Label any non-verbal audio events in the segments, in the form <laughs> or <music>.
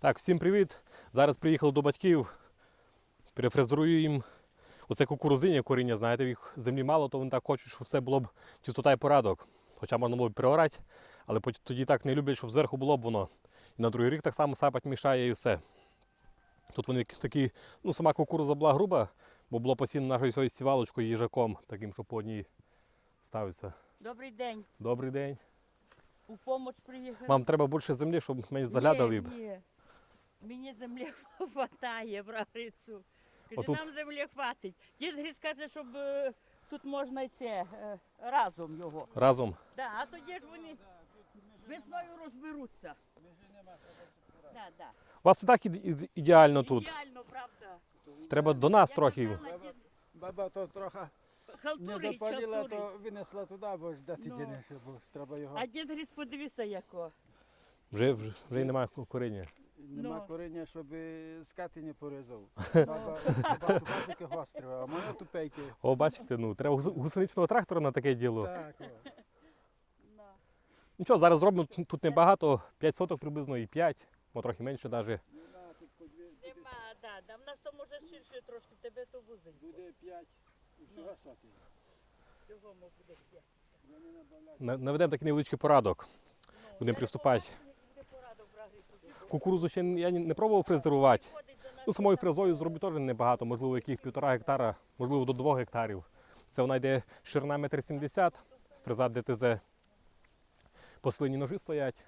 Так, всім привіт. Зараз приїхали до батьків. Перефрезерую їм оце кукурузиння коріння. Знаєте, їх землі мало, то вони так хочуть, щоб все було б чистота і порядок. Хоча можна було б переорати, але тоді так не люблять, щоб зверху було б воно. І на другий рік так само сапать мішає і все. Тут вони такі, ну сама кукуруза була груба, бо було посіяно нашою сівалочкою їжаком, таким, що по одній ставиться. Добрий день. Добрий день. У помощь приїхали. Вам треба більше землі, щоб менш заглядали б. Ні, ні. Мені землі <laughs> хватає, братицю. Каже, Отут. нам землі хватить. Дід каже, щоб е, тут можна і це е, разом його. Разом. Да, а тоді ж вони весною розберуться. Да, да. У вас і так іде- іде- ідеально тут. Ідеально, правда. Треба до нас Я трохи. казала, дід, Баба то трохи не Халтурить, запаліла, халтурить. то винесла туди, бо ж де ти Ну. дінеш, бо ж треба його. А дід Гріс, подивися, яко. Вже, вже, вже й немає коріння. Нема Ну. коріння, щоб скати не порізав. <laughs> Баба бачики а мене тупейки. О, бачите, ну треба гусеничного трактора на таке діло. Так. Нічого, зараз зробимо тут небагато, 5 соток приблизно і 5, мо трохи менше навіть. Нема, да, да. В нас то може ширше трошки, тебе то вузить. Буде 5 усього соти. Цього мо буде п'ять. Наведемо такий невеличкий порадок. Ну, Будемо приступати. допомагаю, буде порадок, брагрицю. Кукурузу ще я не пробував фрезерувати. Ну, самою фрезою зроблю теж небагато, можливо, яких півтора гектара, можливо, до 2 гектарів. Це вона йде ширина 1,70 м, фреза ДТЗ. Послинні ножі стоять.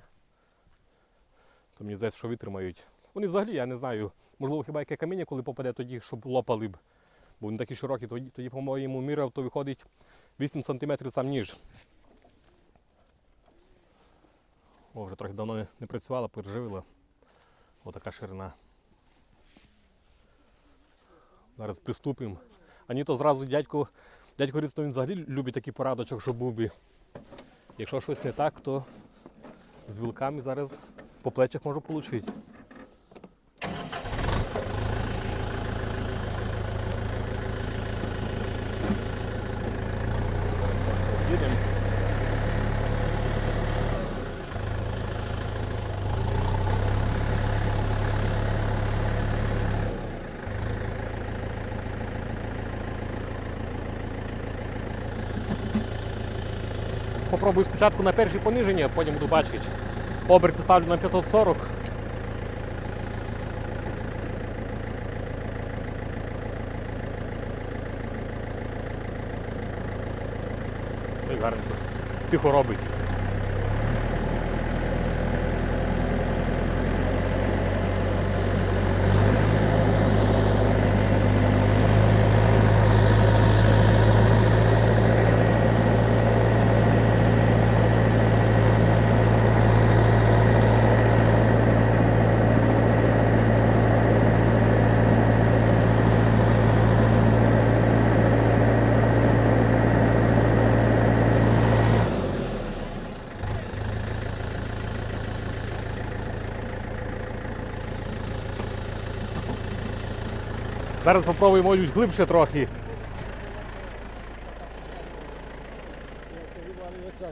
То мені здається, що витримають. Вони взагалі, я не знаю, можливо, хіба яке каміння, коли попаде, тоді, щоб лопали б. Бо вони такі широкі, тоді, тоді по-моєму, міряв, то виходить 8 см сам ніж. О, вже трохи давно не, не працювала, переживила. Отака ширина. Зараз приступимо. А ні, то зразу дядько, дядько Ріц, він взагалі любить такий порадочок, що був. Якщо щось не так, то з вілками зараз по плечах можу отримати. Попробую спочатку на перші пониження, потім буду бачити. Оберти ставлю на 540. Ой, гарненько. Тихо робить.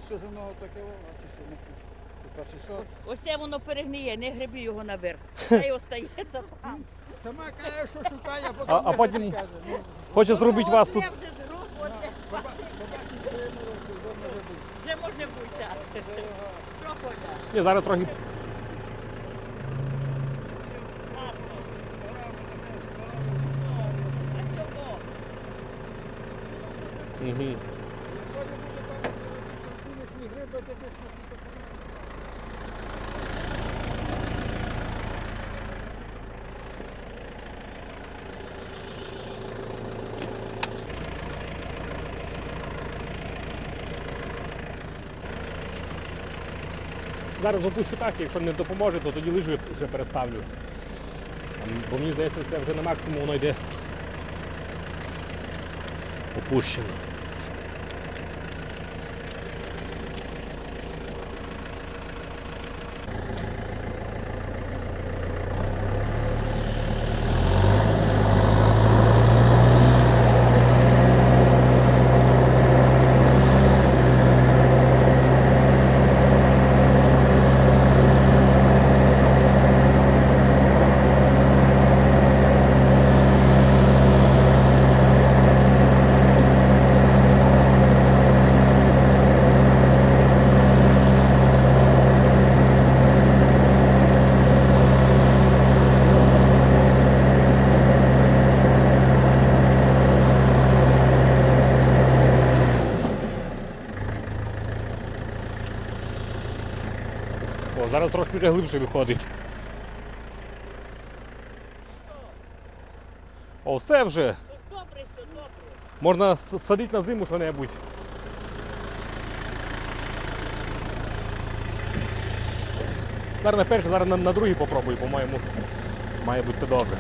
Що, ну, що перший сорт? Ось це воно перегниє, не греби його наверх. <laughs> Хай остається там. Сама каже, що шукає, а потім, А- потім- каже. Хоче зробити вас тут. вже може бути. Що хода? Ні, зараз трохи. Ладно. Пора буде, пора А цього? Угу. Якщо не буде так, то сонячні гриби, то десь на Зараз опущу так, якщо не допоможе, то тоді лижу вже переставлю. М, Бо мені здається, це вже на максимум воно йде опущено. Зараз трошки глибше виходить. О, все вже. Добре, все добре. Можна садити на зиму що-небудь. Зараз на перший, зараз на, на другий попробую, по-моєму. Має бути це добре.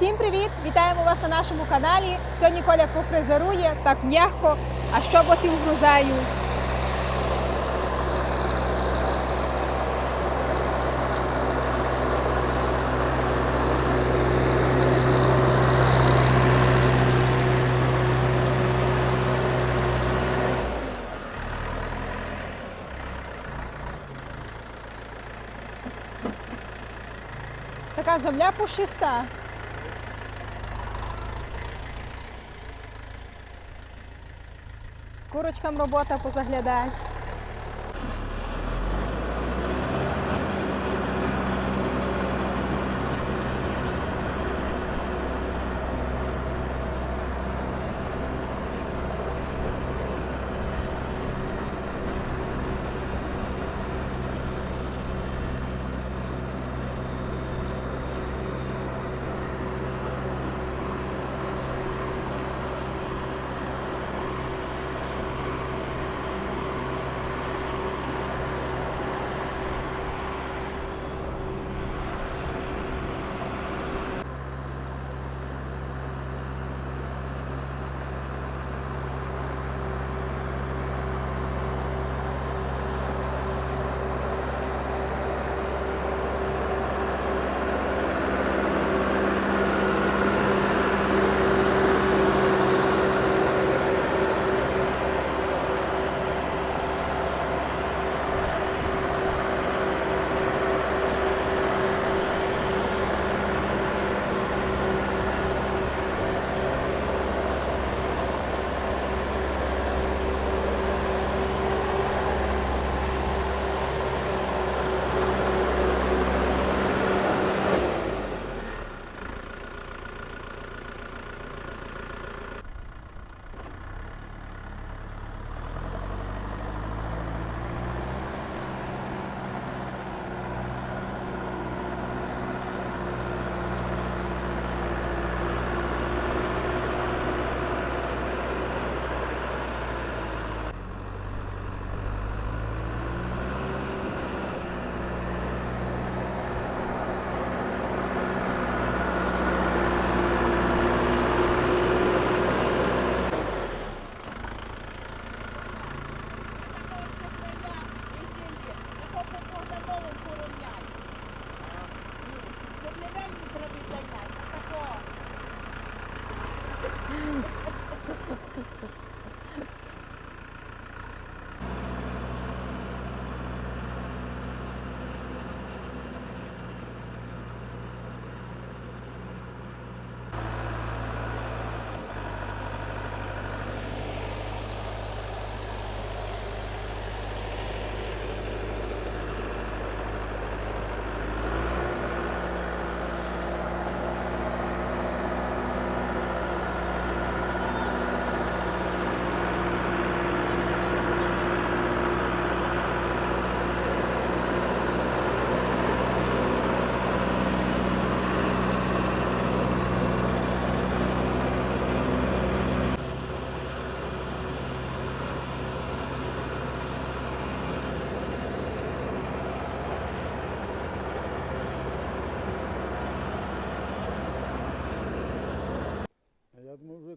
Всім привіт! Вітаємо на нашому каналі. Сьогодні Коля пофрезерує так м'яко, а що боти вгрузаю. Така земля пушиста. Курочкам робота позаглядать.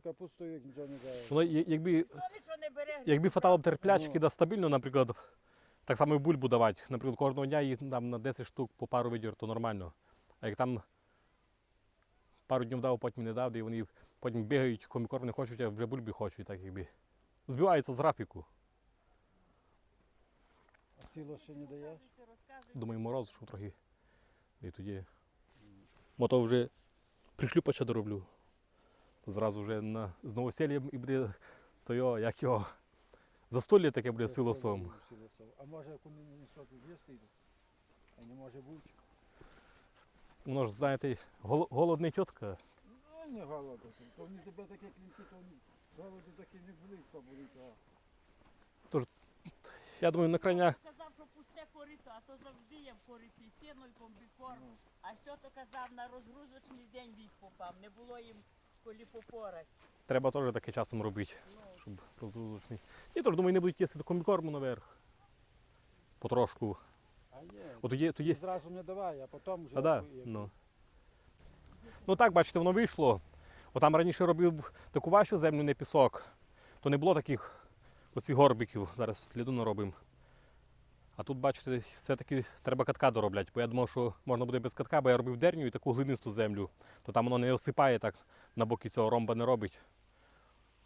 Як нічого не дає. Я- якби, нічого не бере. якби фатало б терплячки Ну. да стабільно, наприклад, так само і бульбу давати. Наприклад, кожного дня їй там на 10 штук по пару видір, то нормально. А як там пару днів дав, потім не дав, і вони потім бігають, комікорм не хочуть, а вже бульбі хочуть, так якби. Збивається з графіку. А сіло ще не даєш? Думаю, мороз, щоб трохи І тоді мото вже пришлюпача дороблю. То зразу вже на, з новосіллям і буде то його, як його. Застолля таке буде силосом. А може як вони не що тут є стоїть? А не може бути. Воно ж, знаєте, гол- голодний тітка. Ну, не голодно. То вони тебе таке клінки, то вони голоду такі не були, то були, то. Я думаю, на крайня Казав, що пусте корито, а то завжди є в кориті сіно і комбікорм. А що то казав, на розгрузочний день вік попав, не було їм коли попорать. треба теж таке часом робити, щоб розрузочний. Ні, тож думаю, не будуть їсти до комікорму наверх. Потрошку. А є. От тоді, тоді... Зразу не давай, а потім вже. А, да, як- ну. ну так, бачите, воно вийшло. От там раніше робив таку важчу землю, не пісок, то не було таких оцих горбиків. Зараз сліду наробимо. А тут, бачите, все-таки треба катка доробляти, бо я думав, що можна буде без катка, бо я робив дерню і таку глинисту землю, то там воно не осипає так, на боки цього ромба не робить.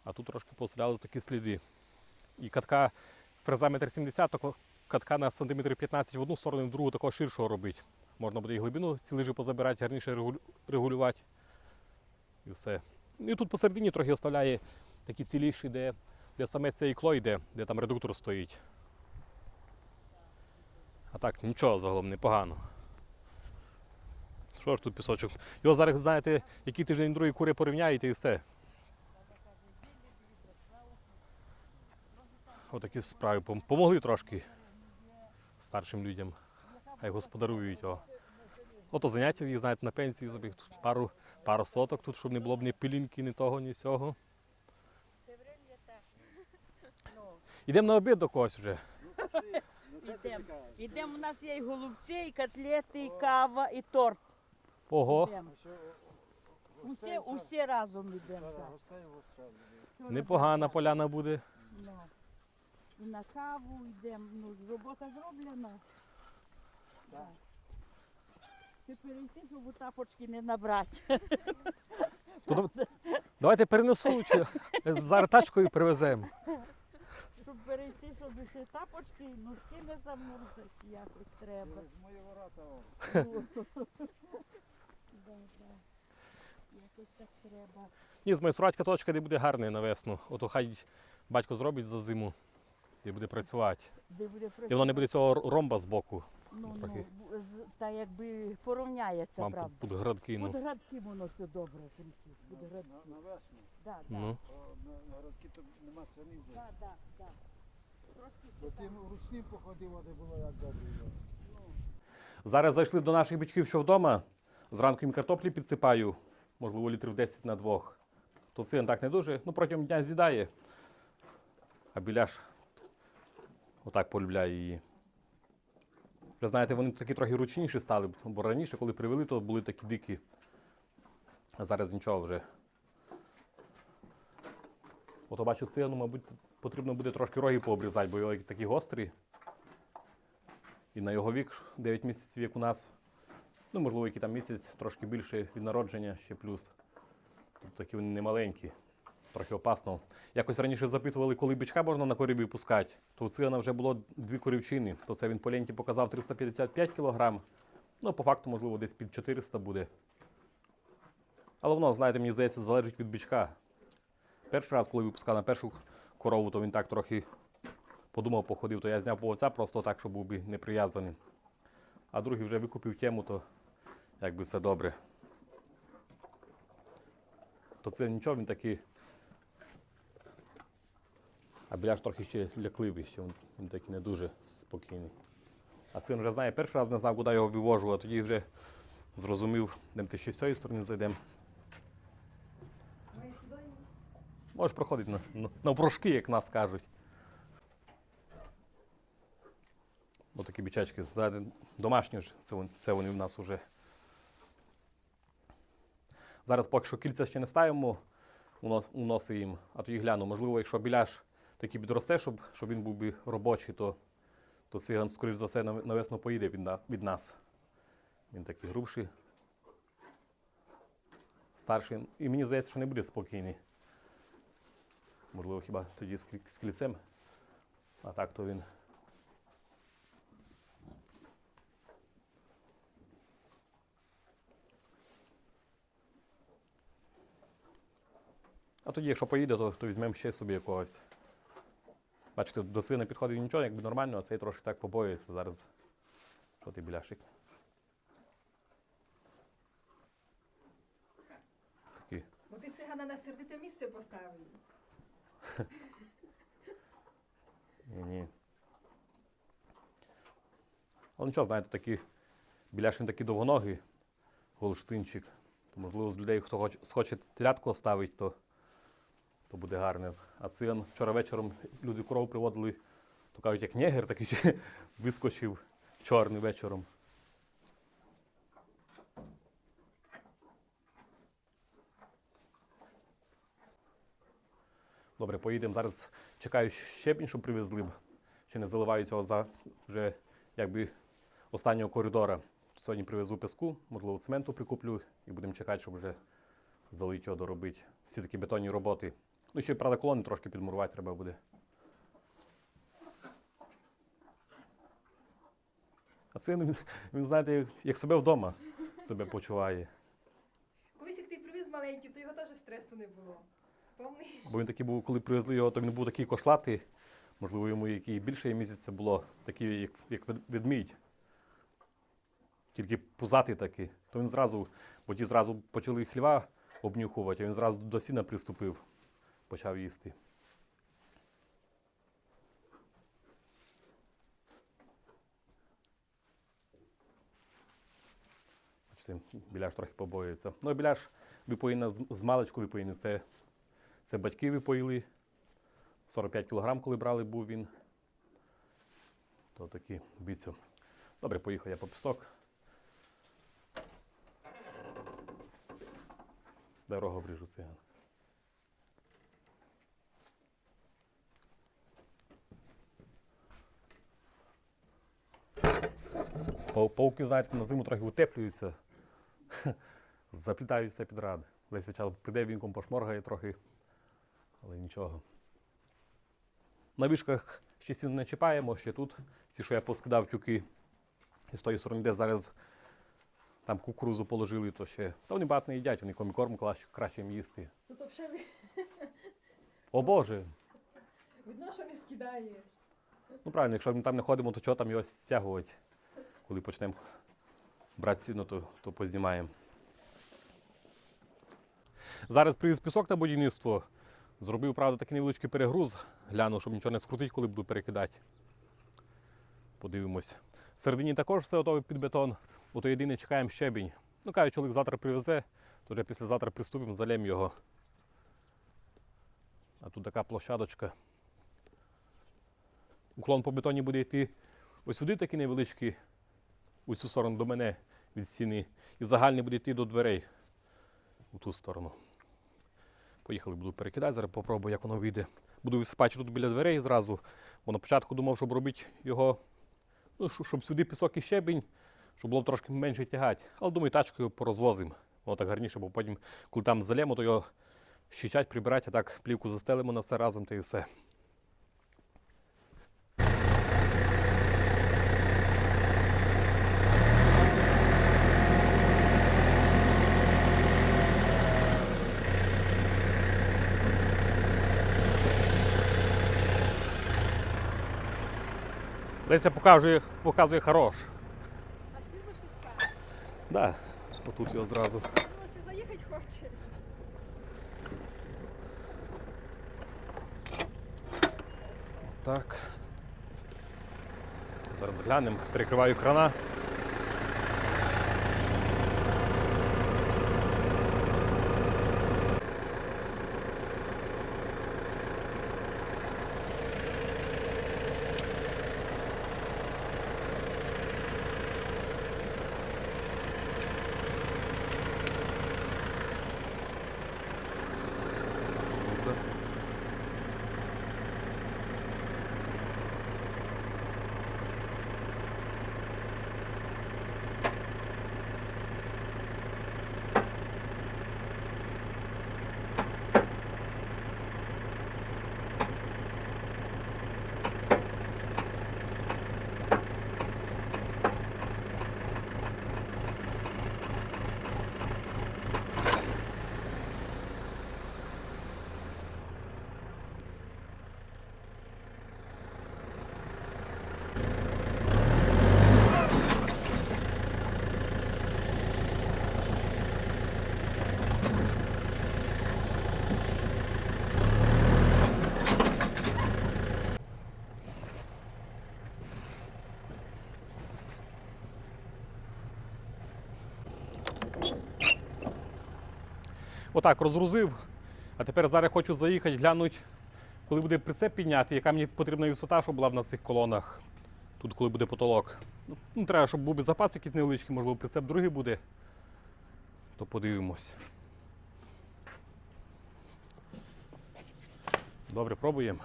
А тут трошки поселяли такі сліди. І катка фреза метр сімдесят, то катка на сантиметр 15 в одну сторону, в другу такого ширшого робити. Можна буде і глибину ці лижі позабирати, гарніше регулювати. І все. Ну і тут посередині трохи оставляє такі ціліші, де, де саме це ікло йде, де там редуктор стоїть. А так, нічого загалом непогано. Що ж тут пісочок? Його зараз, знаєте, який тиждень другий кури порівняєте і все. Отакі справи пом- помогли трошки старшим людям. Хай господарують його. Ото заняття їх, знаєте, на пенсії тут пару, пару соток тут, щоб не було б ні пилінки, ні того, ні сього. Ідемо на обід до когось вже. Ідемо. Ідемо, у нас є і голубці, і котлети, і кава, і торт. Ого. Усі, усі разом йдемо. Так. непогана поляна буде. Ну. І на каву йдемо. Ну, робота зроблена. Так. Ти перейти, щоб у тапочки не набрати. То дав- давайте перенесу, чи зараз тачкою привеземо. Щоб перейти, щоб ще тапочки і носки не замурзати якось треба. З мої ворота. о. <laughs> Да, да. Якось так треба. Ні, з майструватька точка, де буде гарний на весну. Ото хай батько зробить за зиму, де буде працювати. Де буде І воно не буде цього ромба з боку. Ну, трохи. ну, з- та якби порівняється, Вам правда. під градки. Під Ну. градки воно все добре, Француз, під На, градки. на весну. Да, да, Ну. О, на, на городки то нема ціни вже. да, да, да. Трошки Бо ти там. вручним походив, а не було як добре. було. Зараз зайшли до наших бичків, що вдома. Зранку їм картоплі підсипаю, можливо, літрів 10 на двох. То цин так не дуже, ну протягом дня з'їдає. А біляш отак полюбляє її. Вже знаєте, вони такі трохи ручніші стали, бо раніше, коли привели, то були такі дикі. А зараз нічого вже. Ото бачу цину, мабуть, потрібно буде трошки роги пообрізати, бо його такі гострі. І на його вік 9 місяців, як у нас. Ну, можливо, який там місяць, трошки більше від народження ще плюс. Тут такі вони немаленькі, трохи опасно. Якось раніше запитували, коли бичка можна на корів випускати. То у Цигана вже було дві корівчини. То це він по ленті показав 355 кг. Ну, по факту, можливо, десь під 400 буде. Але воно, знаєте, мені здається, залежить від бичка. Перший раз, коли випускав на першу корову, то він так трохи подумав, походив, то я зняв поводця просто так, щоб був би не прив'язаний. А другий вже викупив тему, то якби все добре. То це нічого, він такий. А біляш трохи ще лякливий, ще він, він такий не дуже спокійний. А син вже знає, перший раз не знав, куди його вивожу, а тоді вже зрозумів, де ти ще з цієї сторони зайдемо. Можеш проходити на, на, на прошки, як нас кажуть. Отакі бічачки. Зараз домашні ж, це, це вони в нас вже. Зараз поки що кільця ще не ставимо, уносимо їм, а тоді гляну. Можливо, якщо біляш такий підросте, щоб щоб він був би робочий, то то циган, скоріш за все, навесно поїде від, від нас. Він такий грубший, старший. І мені здається, що не буде спокійний. Можливо, хіба тоді з кліцем. А так то він. А тоді, якщо поїде, то, то візьмемо ще собі якогось. Бачите, до сина підходить нічого, якби нормально, а цей трошки так побоюється зараз. Що ти, біляшик? Такий. Бо ти цигана на сердите місце поставив. <laughs> Ні, ні. Але нічого, знаєте, такі біляшин такі довгоногі, голштинчик. То, можливо, з людей, хто хоч, схоче телятку оставить, то, то буде гарне. А циган вчора вечором люди корову приводили, то кажуть, як негер, такий ще <laughs> вискочив чорний вечором. Добре, поїдемо. Зараз чекаю щебінь, щоб привезли б. Ще не заливаю цього за вже якби останнього коридора. Сьогодні привезу піску, можливо, цементу прикуплю і будемо чекати, щоб вже залити його доробити. Всі такі бетонні роботи. Ну, ще, правда, колони трошки підмурувати треба буде. А це він, він знаєте, як, як себе вдома себе почуває. Колись як ти привіз маленький, то його теж стресу не було. Повний. Бо він такий був, коли привезли його, то він був такий кошлатий. Можливо, йому який більше місяця було, такий, як, як ведмідь. Тільки пузатий такий. То він зразу, бо ті зразу почали хліва обнюхувати, а він зразу до сіна приступив, почав їсти. Біляш трохи побоюється. Ну, біляш випоїна з, маличку випоїна. Це це батьки випоїли. 45 кг, коли брали, був він. То такі бійцю. Добре, поїхав я по пісок. Дорогу вріжу циган. Пауки, знаєте, на зиму трохи утеплюються. <laughs> Заплітаються під ради. Десь час прийде вінком пошморгає трохи, але нічого. На вишках ще сіно не чіпаємо, ще тут. Ці, що я поскидав тюки і з тої сторони, де зараз там кукурузу положили, то ще. Та вони багато не їдять, вони комікорм краще, краще їм їсти. Тут взагалі О Боже! видно, що не скидаєш. Ну правильно, якщо ми там не ходимо, то чого там його стягувати? Коли почнемо брати сіно, то, то познімаємо. Зараз привіз пісок на будівництво. Зробив, правда, такий невеличкий перегруз. Глянув, щоб нічого не скрутить, коли буду перекидати. Подивимось. Всередині також все готове під бетон. Ото єдине чекаємо щебінь. Ну, каже, чоловік завтра привезе, то вже післязавтра приступимо, залємо його. А тут така площадочка. Уклон по бетоні буде йти ось сюди такий невеличкий, у цю сторону до мене від стіни. І загальний буде йти до дверей у ту сторону. Поїхали, буду перекидати, зараз попробую, як воно вийде. Буду висипати тут біля дверей зразу. Бо на початку думав, щоб робити його, ну, щоб сюди пісок і щебінь, щоб було б трошки менше тягати. Але думаю, тачкою порозвозимо. Воно так гарніше, бо потім, коли там залємо, то його щичать, прибирати, а так плівку застелимо на все разом та і все. Леся показує, показує хорош. А ти будеш війська? Да, отут його зразу. Ти заїхати хочеш? Так. Зараз глянемо, перекриваю крана. Ну, да. Отак розгрузив. А тепер зараз хочу заїхати, глянути, коли буде прицеп підняти, яка мені потрібна висота, щоб була на цих колонах. Тут, коли буде потолок. Ну, треба, щоб був би запас якийсь невеличкий, можливо, прицеп другий буде. То подивимось. Добре, пробуємо.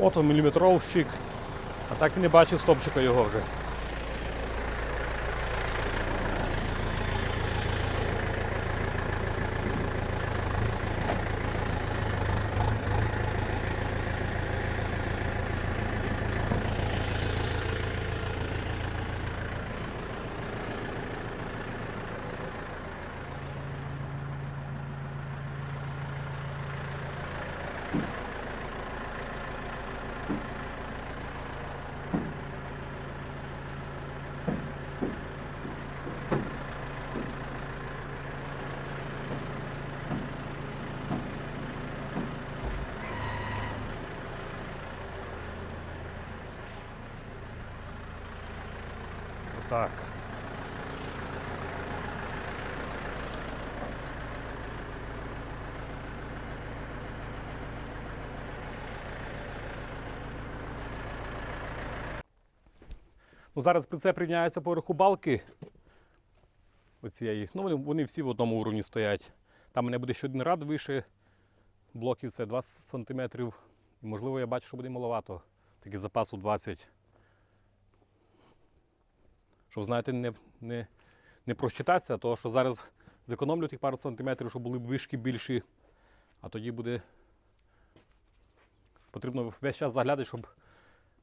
Ото міліметровщик. А так і не бачив стопчика його вже. Зараз прицеп рівняється поверху балки. Оцієї. Ну, вони, вони всі в одному уровні стоять. Там мене буде ще один рад вище блоків, це 20 см. І, можливо, я бачу, що буде маловато. Такий запасу 20 щоб, знаєте, не, не, не просчитатися, тому що зараз зекономлю тих пару сантиметрів, щоб були б вишки більші, а тоді буде потрібно весь час заглядати, щоб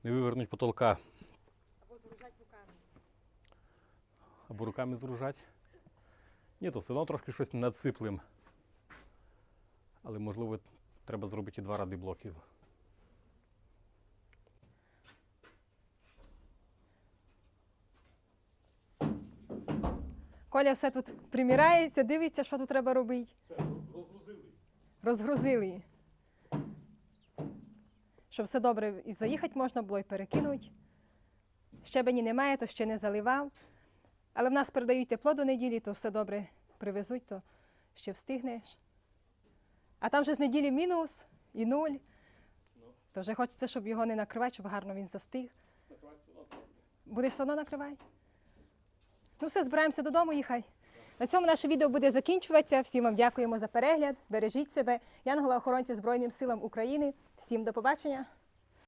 не вивернути потолка. Або зружати руками. Або руками зружати. Ні, то все одно трошки щось надсиплем. Але можливо треба зробити і два ради блоків. Коля все тут примірається, дивиться, що тут треба робити. Розгрузили. Розгрузили. Щоб все добре і заїхати можна було, і перекинути. Щебені немає, то ще не заливав. Але в нас передають тепло до неділі, то все добре привезуть, то ще встигнеш. А там вже з неділі мінус і нуль. То вже хочеться, щоб його не накривати, щоб гарно він застиг. Будеш все одно накривати? Ну все, збираємося додому, їхай. На цьому наше відео буде закінчуватися. Всім вам дякуємо за перегляд. Бережіть себе. Янгола охоронці Збройним силам України. Всім до побачення.